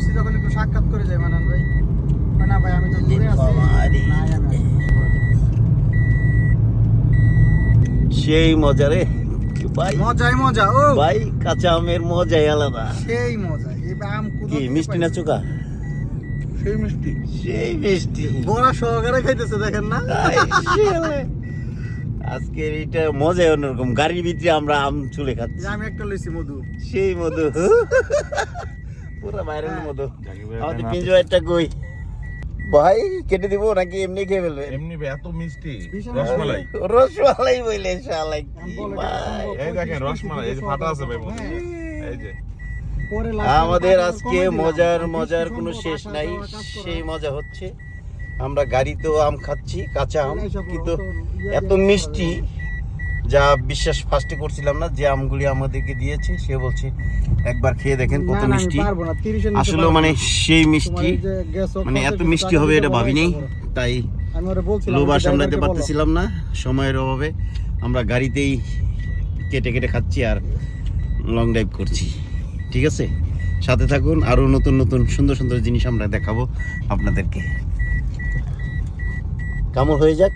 আসছি যখন একটু সাক্ষাৎ করে যাই মানান ভাই। না ভাই আমি তো দূরে আছি। সেই মজা রে ভাই। মজাই মজা ও। ভাই কাঁচা আমের মজাই আলাদা। সেই মজা এই আম কি মিষ্টি না? চোকা সেই মিষ্টি। সেই মিষ্টি। বড়া সহকারে খাইতেছে দেখেন না। আজকের এটা মজাই অন্যরকম। গাড়ির ভিতরে আমরা আম চুলে খাচ্ছি। আমি একটা লইছি মধু। সেই মধু। পুরো বাইরের হ্যাঁ। মধু। জাকির ভাই আমাদের একটা পিঞ্জো একটা কই ভাই কেটে দিব নাকি এমনি খেয়ে ফেলবে? এমনি এত মিষ্টি। রসমালাই। রসমালাই বইলে শালাই কি ভাই। এই দেখেন রসমালাই এই যে ফাটা আছে ভাই হ্যাঁ। এই যে। আমাদের আজকে মজার মজার কোনো শেষ নাই। সেই মজা হচ্ছে। আমরা গাড়িতেও আম খাচ্ছি কাঁচা আম কিন্তু এত মিষ্টি যা বিশ্বাস ফার্স্টে করছিলাম না যে আমগুলি আমাদেরকে দিয়েছে সে বলছে একবার খেয়ে দেখেন কত মিষ্টি। পারব না, 30 এর নিচে আসলে মানে সেই মিষ্টি মানে এত মিষ্টি হবে এটা ভাবিনি তাই যে সামলাতে। পারতেছিলাম না সময়ের অভাবে আমরা গাড়িতেই কেটে কেটে খাচ্ছি আর লং ড্রাইভ করছি। ঠিক আছে? সাথে থাকুন আরও নতুন নতুন সুন্দর সুন্দর জিনিস আমরা দেখাবো আপনাদেরকে। কামড় হয়ে যাক।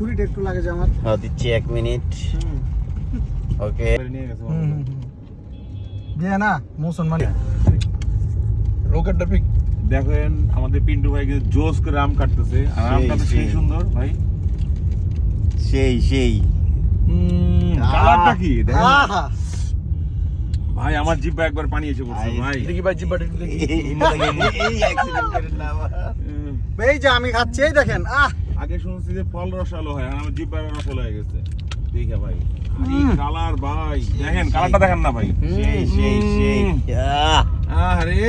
ছুরিটা একটু লাগে আমার আহ, দিচ্ছি এক মিনিট ওকে দিয়ে না মুসলমান রকেট টপিক দেখেন আমাদের পিন্টু ভাই কিন্তু জোস করে আম কাটতেছে আর সেই, আমটা তো সেই। সুন্দর ভাই সেই সেই কালারটা কি দেখেন ভাই আমার জিব্বা একবার পানি এসে পড়ছে ভাই দেখি ভাই জিব্বাটা একটু দেখি এই- এই accident করেন না। এই যে আমি খাচ্ছি এই দেখেন আহ আগে শুনছি যে ফল রসালো হয় আর আমার জিব্বার রসালো হয়ে গেছে। দেখে ভাই। কালার ভাই। দেখেন কালারটা দেখেন না ভাই। সেই সেই সেই। আরে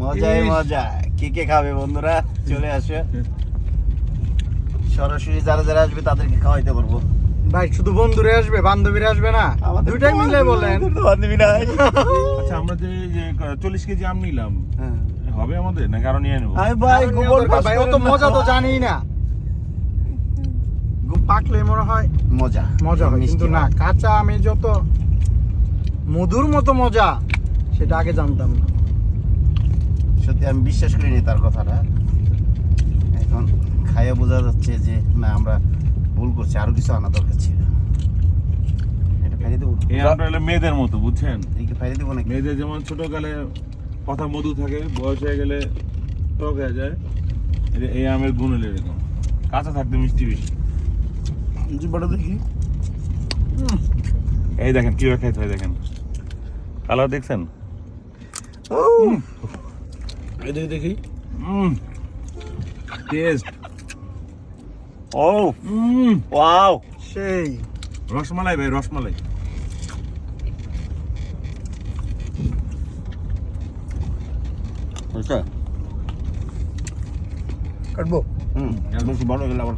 মজাই মজা। কে কে খাবে বন্ধুরা? চলে আসে। সরাসরি যারা যারা আসবে তাদেরকে খাওয়াইতে পারব ভাই শুধু বন্ধুরে আসবে বান্ধবীরা আসবে না? দুইটাই মিলে বলেন। বান্ধবী আচ্ছা আমরা যে যে চল্লিশ কেজি আম নিলাম হ্যাঁ। হবে আমাদের? না কারণ নিয়ে নেব? ভাই গোবর ভাই ও তো মজা তো জানি না। পাকলে মনে হয় মজা। মজা হয় কিন্তু না কাঁচা আমি যত মধুর মতো মজা সেটা আগে জানতাম না। সত্যি আমি বিশ্বাস করিনি তার কথাটা। এখন খাইয়ে বোঝা যাচ্ছে যে না আমরা ভুল করছি আরও কিছু আনা দরকার ছিল। এটা ফেলে দেবো। এই মেয়েদের মতো বুঝছেন? এইকে ফেলে দেবো নাকি? মেয়েদের যেমন ছোটকালে কথা মধু থাকে বয়স হয়ে গেলে টক হয়ে যায়। এই আমের গুণ এরকম। কাঁচা থাকতে মিষ্টি বেশি। জিব্বাটা দেখি। এই দেখেন কীভাবে খাইতে হয় দেখেন। কালার দেখছেন? এই দেখি দেখি। টেস্ট ও! ওয়াও! সেই। রসমালাই ভাই রসমালাই। বুঝছ কাটবো? হুম একদম ভালো গেল আবার